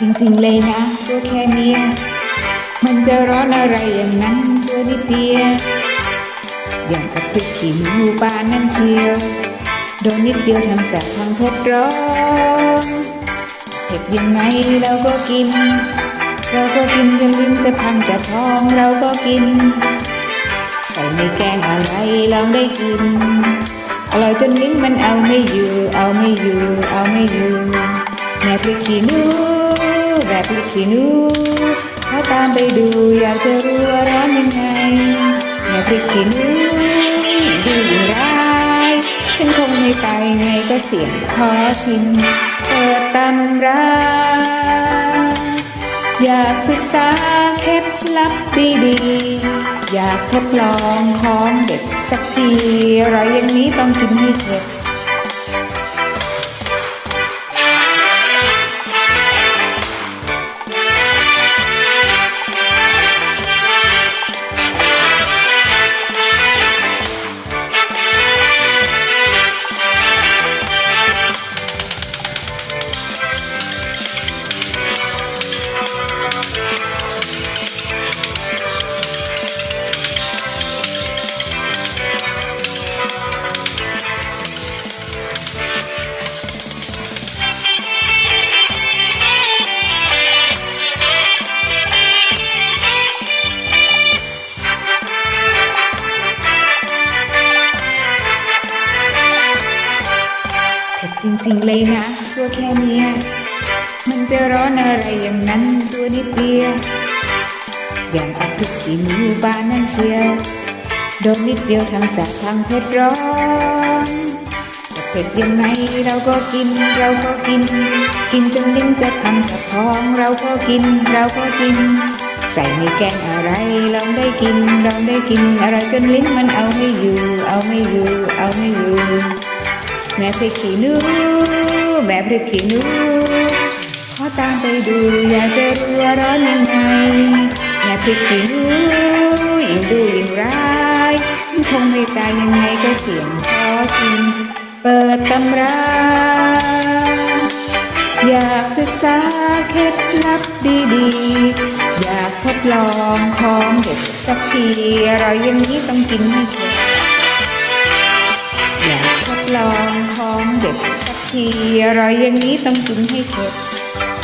จริงๆเลยนะตัวแค่เนี้ยมันจะร้อนอะไรอย่างนั้นตัวนิดเดียวอย่างกับพริกขี้หนูปานนั่นเชียวโดนนิดเดียวทำจากทางเผ็ดร้อนเผ็ดยังไงเราก็กิน เราก็กินจนลิ้นจะพังจะพองเราก็กินใส่ในแกงอะไรลองได้กินอร่อยจนลิ้นมันเอาไม่อยู่ เอาไม่อยู่ เอาไม่อยู่แม่พริกขี้หนู พริกขี้นูถ้าตามไปดูอยากจะรู้ว่าร้อนยังไงแม่พริกขี้นูดูยิ่งร้ายฉันคงไม่ตายไงก็เสียงขอชิมเปิดตำราอยากศึกษาเคล็ดลับดีๆอยากทดลองของเด็ดสักทีอร่อยอย่างนี้ต้องชิมให้เผ็ด ริงๆเลยนะตัวแค่เนี้ยมันจะร้อนอะไรอย่างนั้นตัวนิดเดียวอย่างกับพริกขี้หนูบานนั่นเชียวโดนนิดเดียวทางแสบทางเผ็ดร้อนเผ็ดยังไงเราก็กินเราก็กิน กินจนลิ้นจะทำจะพองเราก็กินเราก็กิน ใส่ในแกงอะไรลองได้กินลองได้กินอะไรจนลิ้นมันเอาไม่อยู่ เอาไม่อยู่ เอาไม่อยู่แม่พริกขี้นูแม่ พริกขี้หนูขอตามไปดูอยากจะรู้ว่าร้อนยังไงแม่พริกขี้หนูยิ่งดูยิ่งร้ายคงไม่ตายยังไงก็เสี่ยงขอชิมเปิดตำราอยากศึกษาเคล็ดลับดีๆ อยากทดลองของเด็ดสักทีอร่อยอย่างนี้ต้องกินให้เข็ดอยากทดลองของเด็ดสัก ทีอร่อยอย่างนี้ต้องกินให้เข็ด